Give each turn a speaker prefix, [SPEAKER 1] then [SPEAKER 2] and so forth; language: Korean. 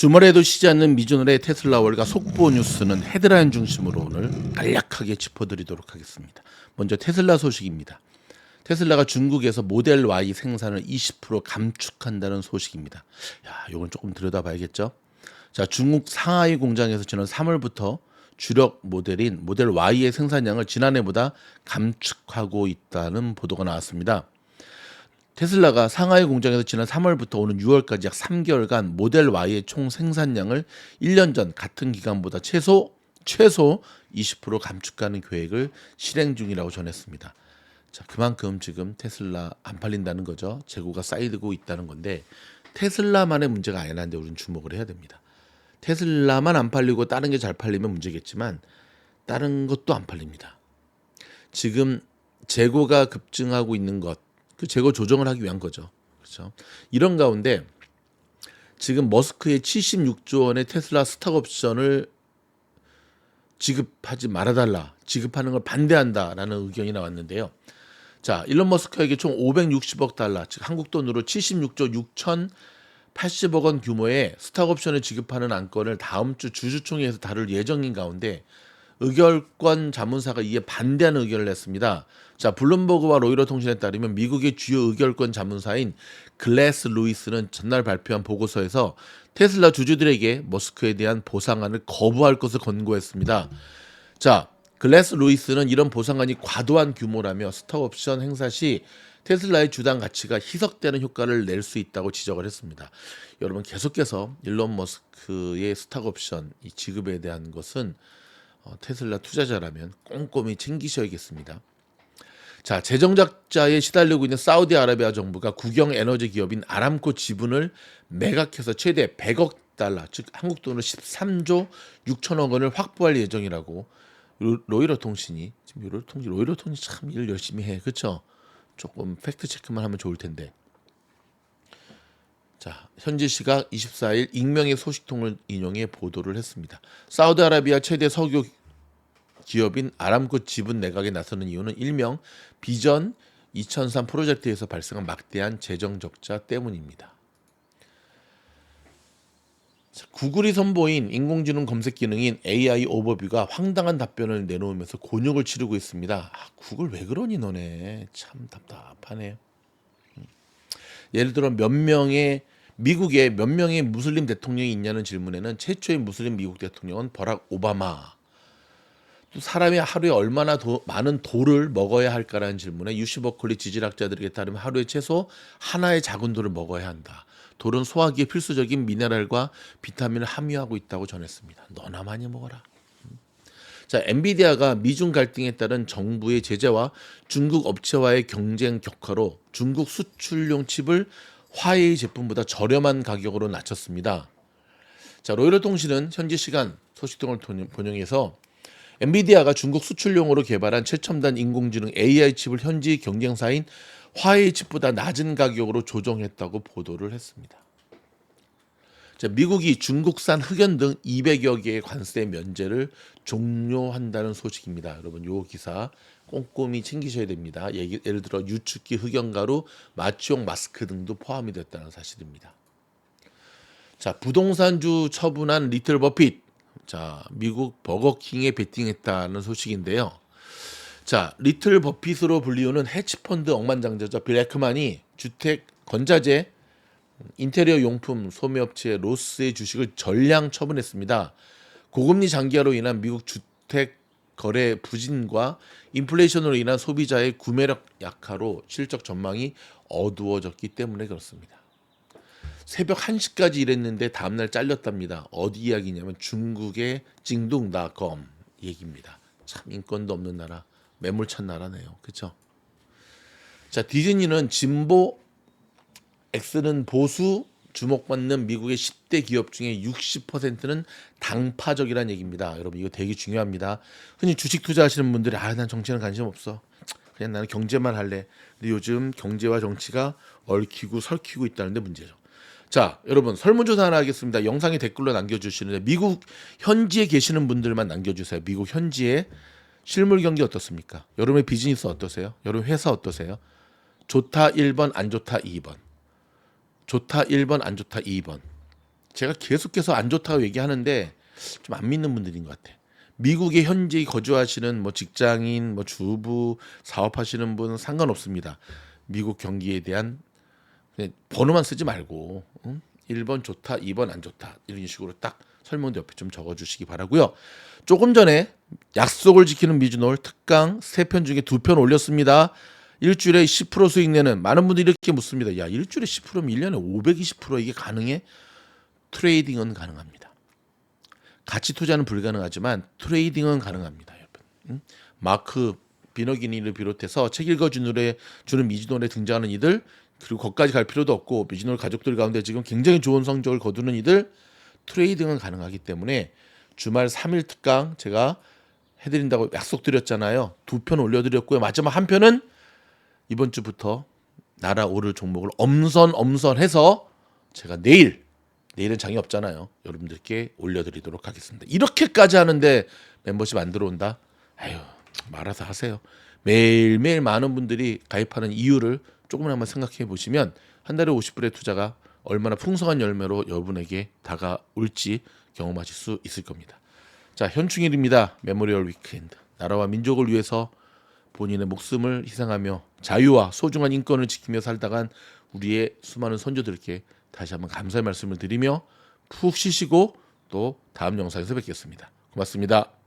[SPEAKER 1] 주말에도 쉬지 않는 미주널의 테슬라 월가 속보 뉴스는 헤드라인 중심으로 오늘 간략하게 짚어드리도록 하겠습니다. 먼저 테슬라 소식입니다. 테슬라가 중국에서 모델 Y 생산을 20% 감축한다는 소식입니다. 야, 이건 조금 들여다봐야겠죠. 자, 중국 상하이 공장에서 지난 3월부터 주력 모델인 모델 Y의 생산량을 지난해보다 감축하고 있다는 보도가 나왔습니다. 테슬라가 상하이 공장에서 지난 3월부터 오는 6월까지 약 3개월간 모델 Y의 총 생산량을 1년 전 같은 기간보다 최소 최소 20% 감축하는 계획을 실행 중이라고 전했습니다. 자, 그만큼 지금 테슬라 안 팔린다는 거죠. 재고가 쌓이고 있다는 건데 테슬라만의 문제가 아니라는데 우리는 주목을 해야 됩니다. 테슬라만 안 팔리고 다른 게 잘 팔리면 문제겠지만 다른 것도 안 팔립니다. 지금 재고가 급증하고 있는 것, 그 재고 조정을 하기 위한 거죠. 그렇죠. 이런 가운데 지금 머스크의 76조 원의 테슬라 스탁 옵션을 지급하지 말아달라, 지급하는 걸 반대한다라는 의견이 나왔는데요. 자, 일론 머스크에게 총 560억 달러, 즉 한국 돈으로 76조 6,080억 원 규모의 스탁 옵션을 지급하는 안건을 다음 주 주주총회에서 다룰 예정인 가운데 의결권 자문사가 이에 반대하는 의견을 냈습니다. 자, 블룸버그와 로이터 통신에 따르면 미국의 주요 의결권 자문사인 글래스 루이스는 전날 발표한 보고서에서 테슬라 주주들에게 머스크에 대한 보상안을 거부할 것을 권고했습니다. 자, 글래스 루이스는 이런 보상안이 과도한 규모라며 스톡옵션 행사 시 테슬라의 주당 가치가 희석되는 효과를 낼 수 있다고 지적을 했습니다. 여러분 계속해서 일론 머스크의 스톡옵션 이 지급에 대한 것은 어, 테슬라 투자자라면 꼼꼼히 챙기셔야겠습니다. 자, 재정작자에 시달리고 있는 사우디아라비아 정부가 국영 에너지 기업인 아람코 지분을 매각해서 최대 100억 달러, 즉 한국 돈으로 13조 6천억 원을 확보할 예정이라고 로- 로이터 통신이 지금 로이터 통신 로이터 통신 참 일 열심히 해. 그렇죠? 조금 팩트 체크만 하면 좋을 텐데. 자, 현지 시각 24일 익명의 소식통을 인용해 보도를 했습니다. 사우디아라비아 최대 석유 기업인 아람코 지분 내각에 나서는 이유는 일명 비전 2003 프로젝트에서 발생한 막대한 재정 적자 때문입니다. 자, 구글이 선보인 인공지능 검색 기능인 AI 오버뷰가 황당한 답변을 내놓으면서 곤욕을 치르고 있습니다. 아, 구글 왜 그러니 너네 참 답답하네. 음. 예를 들어 몇 명의 미국에 몇 명의 무슬림 대통령이 있냐는 질문에는 최초의 무슬림 미국 대통령은 버락 오바마. 또 사람이 하루에 얼마나 도- 많은 돌을 먹어야 할까라는 질문에 유시버클리 지질학자들에게 따르면 하루에 최소 하나의 작은 돌을 먹어야 한다. 돌은 소화기에 필수적인 미네랄과 비타민을 함유하고 있다고 전했습니다. 너나 많이 먹어라. 음. 자, 엔비디아가 미중 갈등에 따른 정부의 제재와 중국 업체와의 경쟁 격화로 중국 수출용 칩을 화웨이 제품보다 저렴한 가격으로 낮췄습니다. 자, 로이터 통신은 현지 시간 소식통을 돈- 번영해서 엔비디아가 중국 수출용으로 개발한 최첨단 인공지능 AI 칩을 현지 경쟁사인 화웨이 칩보다 낮은 가격으로 조정했다고 보도를 했습니다. 자, 미국이 중국산 흑연 등 200여 개의 관세 면제를 종료한다는 소식입니다. 여러분 요 기사 꼼꼼히 챙기셔야 됩니다. 예를 들어 유축기 흑연가루, 마취용 마스크 등도 포함이 됐다는 사실입니다. 자, 부동산주 처분한 리틀 버핏. 자, 미국 버거킹에 베팅했다는 소식인데요. 자, 리틀 버핏으로 불리우는 헤지펀드 억만장자죠. 빌 에크만이 주택 건자재 인테리어 용품 소매업체 로스의 주식을 전량 처분했습니다. 고금리 장기화로 인한 미국 주택 거래 부진과 인플레이션으로 인한 소비자의 구매력 약화로 실적 전망이 어두워졌기 때문에 그렇습니다. 새벽 1시까지 일했는데 다음날 잘렸답니다. 어디 이야기냐면 중국의 징둥닷컴 얘기입니다. 참 인권도 없는 나라, 매몰찬 나라네요. 그렇죠? 자, 디즈니는 진보 X는 보수 주목받는 미국의 10대 기업 중에 60%는 당파적이라는 얘기입니다. 여러분 이거 되게 중요합니다. 흔히 주식 투자하시는 분들이 아 난 정치는 관심 없어. 그냥 나는 경제만 할래. 근데 요즘 경제와 정치가 얽히고 설키고 있다는 데 문제죠. 자, 여러분 설문조사 하나 하겠습니다. 영상에 댓글로 남겨주시는데 미국 현지에 계시는 분들만 남겨주세요. 미국 현지에 실물 경기 어떻습니까? 여러분의 비즈니스 어떠세요? 여러분 회사 어떠세요? 좋다 1번, 안 좋다 2번. 좋다 1번, 안 좋다 2번. 제가 계속해서 안 좋다고 얘기하는데 좀 안 믿는 분들인 것 같아. 미국에 현재 거주하시는 뭐 직장인, 뭐 주부, 사업하시는 분 상관없습니다. 미국 경기에 대한 번호만 쓰지 말고 응? 1번 좋다, 2번 안 좋다 이런 식으로 딱 설명도 옆에 좀 적어주시기 바라고요. 조금 전에 약속을 지키는 미즈놀 특강 세 편 중에 두 편 올렸습니다. 일주일에 10% 수익 내는 많은 분들이 이렇게 묻습니다. 야 일주일에 10%면 1년에 520% 이게 가능해? 트레이딩은 가능합니다. 가치 투자는 불가능하지만 트레이딩은 가능합니다, 여러분. 응? 마크 비너기니를 비롯해서 책 읽어주는 주는 미즈놀에 등장하는 이들 그리고 거기까지 갈 필요도 없고 미즈놀 가족들 가운데 지금 굉장히 좋은 성적을 거두는 이들 트레이딩은 가능하기 때문에 주말 3일 특강 제가 해드린다고 약속드렸잖아요. 두 편 올려드렸고요. 마지막 한 편은 이번 주부터 날아오를 종목을 엄선 엄선해서 제가 내일 내일은 장이 없잖아요. 여러분들께 올려드리도록 하겠습니다. 이렇게까지 하는데 멤버십 안 들어온다? 아유 말아서 하세요. 매일매일 많은 분들이 가입하는 이유를 조금만 생각해 보시면 한 달에 50불의 투자가 얼마나 풍성한 열매로 여러분에게 다가올지 경험하실 수 있을 겁니다. 자, 현충일입니다. 메모리얼 위크엔드. 나라와 민족을 위해서 본인의 목숨을 희생하며 자유와 소중한 인권을 지키며 살다간 우리의 수많은 선조들께 다시 한번 감사의 말씀을 드리며 푹 쉬시고 또 다음 영상에서 뵙겠습니다. 고맙습니다.